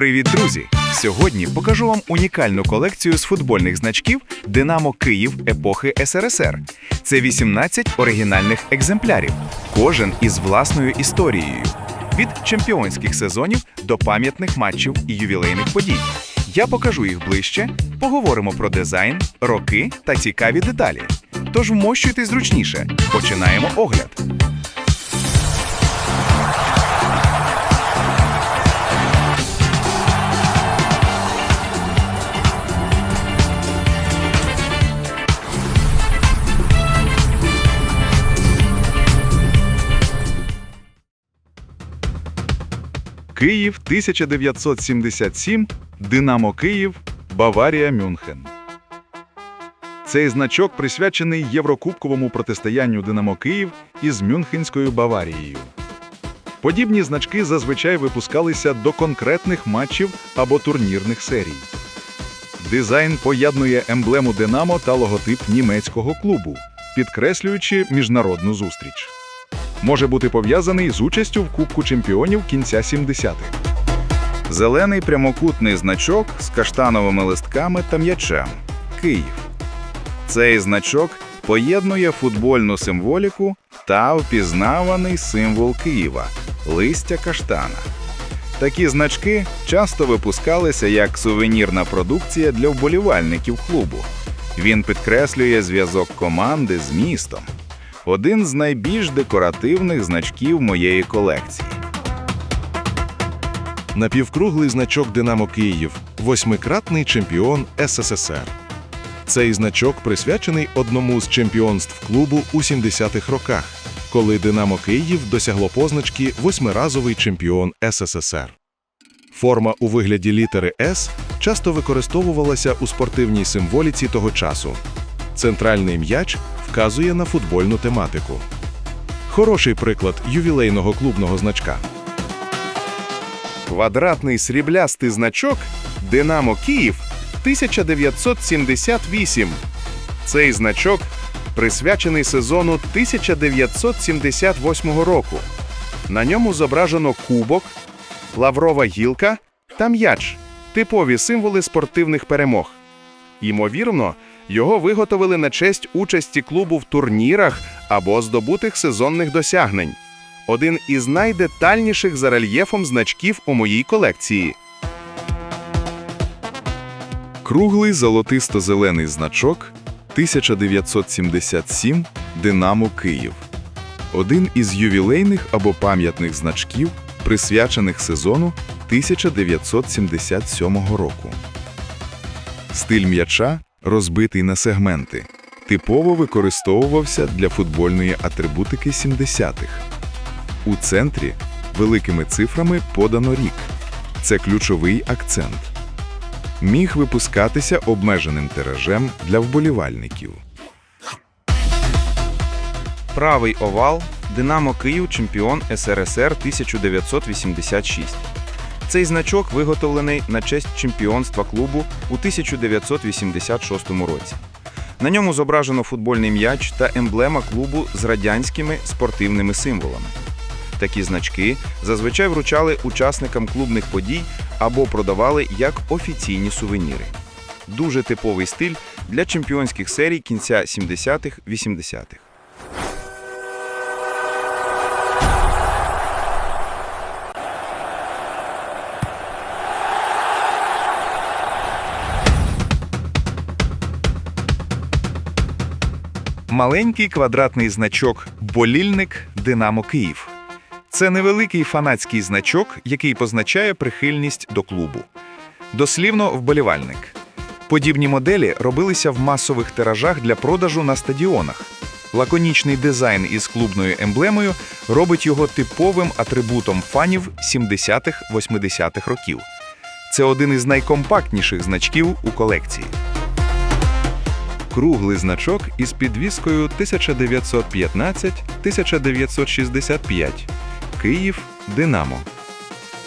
Привіт, друзі! Сьогодні покажу вам унікальну колекцію з футбольних значків Динамо Київ епохи СРСР. Це 18 оригінальних екземплярів, кожен із власною історією. Від чемпіонських сезонів до пам'ятних матчів і ювілейних подій. Я покажу їх ближче, поговоримо про дизайн, роки та цікаві деталі. Тож вмощуйтесь зручніше. Починаємо огляд. Київ 1977, Динамо Київ, Баварія Мюнхен. Цей значок присвячений Єврокубковому протистоянню Динамо Київ із Мюнхенською Баварією. Подібні значки зазвичай випускалися до конкретних матчів або турнірних серій. Дизайн поєднує емблему Динамо та логотип німецького клубу, підкреслюючи міжнародну зустріч може бути пов'язаний з участю в Кубку чемпіонів кінця 70-х. Зелений прямокутний значок з каштановими листками та м'ячем. Київ. Цей значок поєднує футбольну символіку та впізнаваний символ Києва листя каштана. Такі значки часто випускалися як сувенірна продукція для вболівальників клубу. Він підкреслює зв'язок команди з містом один з найбільш декоративних значків моєї колекції. Напівкруглий значок Динамо Київ, восьмикратний чемпіон СССР. Цей значок присвячений одному з чемпіонств клубу у 70-х роках, коли Динамо Київ досягло позначки восьмиразовий чемпіон СССР. Форма у вигляді літери С часто використовувалася у спортивній символіці того часу. Центральний м'яч вказує на футбольну тематику. Хороший приклад ювілейного клубного значка. Квадратний сріблястий значок Динамо Київ 1978. Цей значок присвячений сезону 1978 року. На ньому зображено кубок, лаврова гілка та м'яч типові символи спортивних перемог. Ймовірно, його виготовили на честь участі клубу в турнірах або здобутих сезонних досягнень. Один із найдетальніших за рельєфом значків у моїй колекції. Круглий золотисто-зелений значок 1977 Динамо Київ. Один із ювілейних або пам'ятних значків, присвячених сезону 1977 року. Стиль м'яча розбитий на сегменти, типово використовувався для футбольної атрибутики 70-х. У центрі великими цифрами подано рік. Це ключовий акцент. Міг випускатися обмеженим тиражем для вболівальників. Правий овал Динамо Київ чемпіон СРСР 1986. Цей значок виготовлений на честь чемпіонства клубу у 1986 році. На ньому зображено футбольний м'яч та емблема клубу з радянськими спортивними символами. Такі значки зазвичай вручали учасникам клубних подій або продавали як офіційні сувеніри. Дуже типовий стиль для чемпіонських серій кінця 70-х-80-х. Маленький квадратний значок Болільник Динамо Київ. Це невеликий фанатський значок, який позначає прихильність до клубу. Дослівно вболівальник. Подібні моделі робилися в масових тиражах для продажу на стадіонах. Лаконічний дизайн із клубною емблемою робить його типовим атрибутом фанів 70-х-80-х років. Це один із найкомпактніших значків у колекції. Круглий значок із підвіскою 1915-1965. Київ Динамо.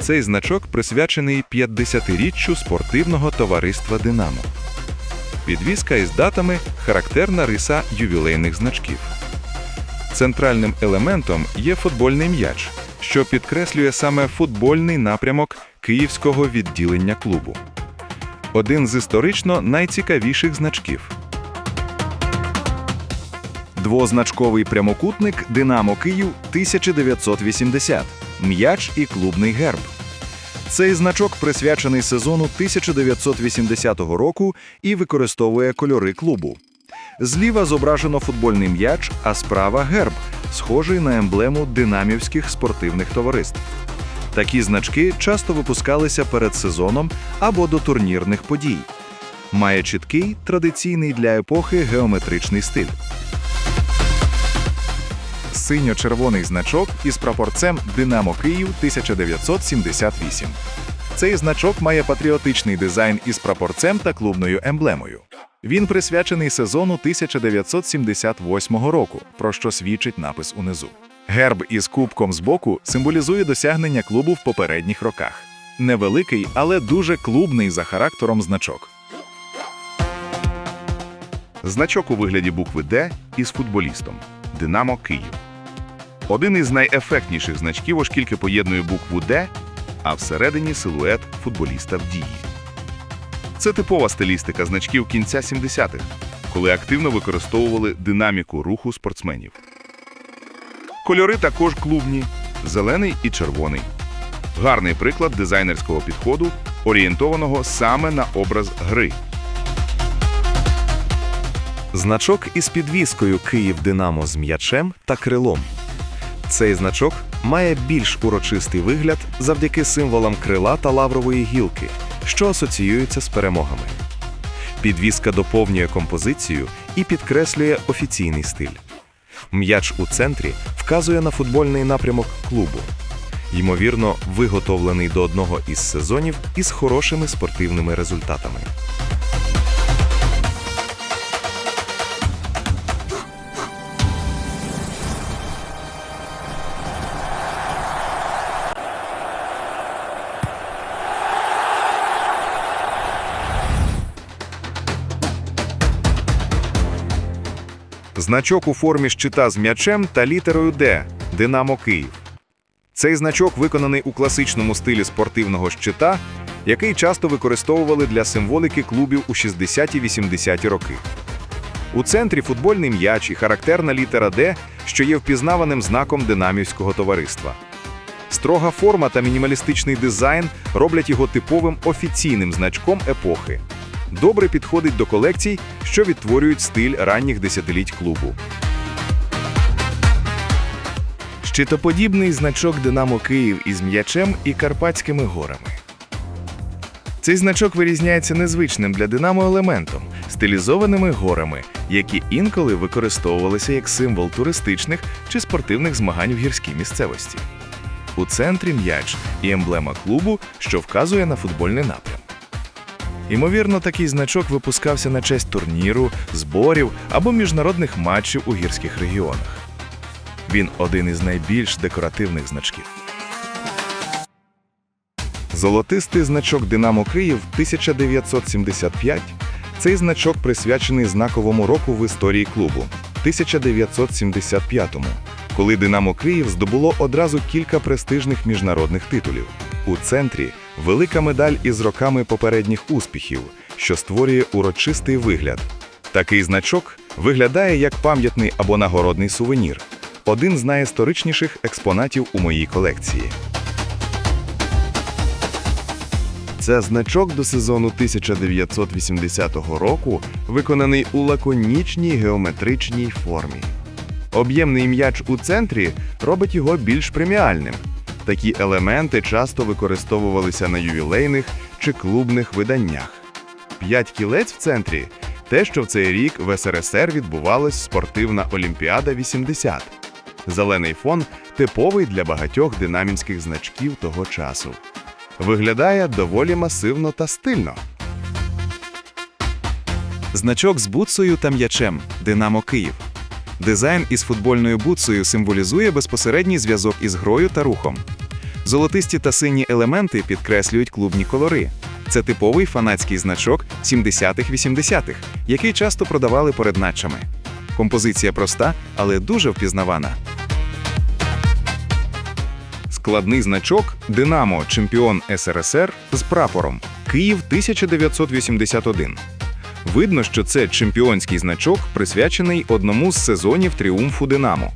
Цей значок присвячений 50-річчю спортивного товариства Динамо. Підвіска із датами характерна риса ювілейних значків. Центральним елементом є футбольний м'яч, що підкреслює саме футбольний напрямок київського відділення клубу. Один з історично найцікавіших значків. Двозначковий прямокутник Динамо Київ 1980, м'яч і клубний герб. Цей значок присвячений сезону 1980 року і використовує кольори клубу. Зліва зображено футбольний м'яч, а справа герб, схожий на емблему динамівських спортивних товариств. Такі значки часто випускалися перед сезоном або до турнірних подій. Має чіткий, традиційний для епохи геометричний стиль. Синьо-червоний значок із прапорцем Динамо Київ 1978. Цей значок має патріотичний дизайн із прапорцем та клубною емблемою. Він присвячений сезону 1978 року, про що свідчить напис унизу. Герб із кубком збоку символізує досягнення клубу в попередніх роках. Невеликий, але дуже клубний за характером значок. Значок у вигляді букви Д із футболістом Динамо Київ. Один із найефектніших значків, оскільки поєднує букву Д, а всередині силует футболіста в дії. Це типова стилістика значків кінця 70-х, коли активно використовували динаміку руху спортсменів. Кольори також клубні зелений і червоний. Гарний приклад дизайнерського підходу, орієнтованого саме на образ гри. Значок із підвіскою Київ Динамо з м'ячем та крилом. Цей значок має більш урочистий вигляд завдяки символам крила та лаврової гілки, що асоціюються з перемогами. Підвіска доповнює композицію і підкреслює офіційний стиль. М'яч у центрі вказує на футбольний напрямок клубу. Ймовірно, виготовлений до одного із сезонів із хорошими спортивними результатами. Значок у формі щита з м'ячем та літерою Д Динамо Київ. Цей значок виконаний у класичному стилі спортивного щита, який часто використовували для символіки клубів у 60-80-ті роки. У центрі футбольний м'яч і характерна літера Д, що є впізнаваним знаком динамівського товариства. Строга форма та мінімалістичний дизайн роблять його типовим офіційним значком епохи. Добре підходить до колекцій, що відтворюють стиль ранніх десятиліть клубу. Щитоподібний значок Динамо Київ із м'ячем і Карпатськими горами. Цей значок вирізняється незвичним для Динамо елементом стилізованими горами, які інколи використовувалися як символ туристичних чи спортивних змагань в гірській місцевості. У центрі м'яч і емблема клубу, що вказує на футбольний напрям. Ймовірно, такий значок випускався на честь турніру, зборів або міжнародних матчів у гірських регіонах. Він один із найбільш декоративних значків. Золотистий значок Динамо Київ 1975. Цей значок присвячений знаковому року в історії клубу 1975-му, коли Динамо Київ здобуло одразу кілька престижних міжнародних титулів. У центрі велика медаль із роками попередніх успіхів, що створює урочистий вигляд. Такий значок виглядає як пам'ятний або нагородний сувенір, один з найісторичніших експонатів у моїй колекції. Це значок до сезону 1980 року, виконаний у лаконічній геометричній формі. Об'ємний м'яч у центрі робить його більш преміальним. Такі елементи часто використовувалися на ювілейних чи клубних виданнях. П'ять кілець в центрі те, що в цей рік в СРСР відбувалась спортивна Олімпіада 80. Зелений фон типовий для багатьох динамінських значків того часу. Виглядає доволі масивно та стильно. Значок з бутсою та м'ячем Динамо Київ. Дизайн із футбольною бутсою символізує безпосередній зв'язок із грою та рухом. Золотисті та сині елементи підкреслюють клубні кольори. Це типовий фанатський значок 70-х-80-х, який часто продавали перед матчами. Композиція проста, але дуже впізнавана. складний значок Динамо чемпіон СРСР з прапором Київ 1981. Видно, що це чемпіонський значок, присвячений одному з сезонів тріумфу Динамо.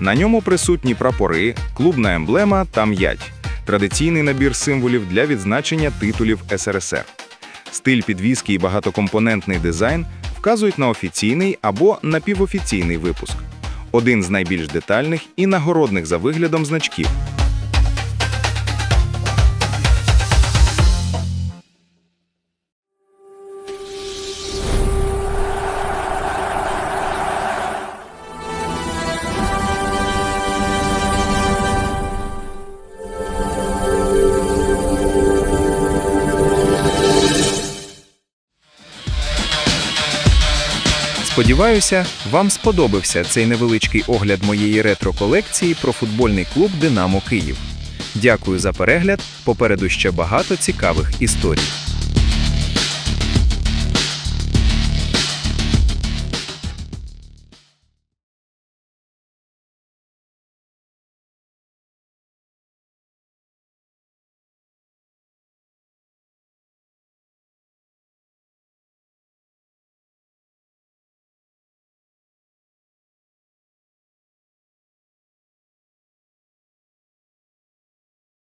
На ньому присутні прапори, клубна емблема та м'ять традиційний набір символів для відзначення титулів СРСР. Стиль підвіски і багатокомпонентний дизайн вказують на офіційний або напівофіційний випуск. Один з найбільш детальних і нагородних за виглядом значків. Сподіваюся, вам сподобався цей невеличкий огляд моєї ретро-колекції про футбольний клуб Динамо Київ. Дякую за перегляд. Попереду ще багато цікавих історій.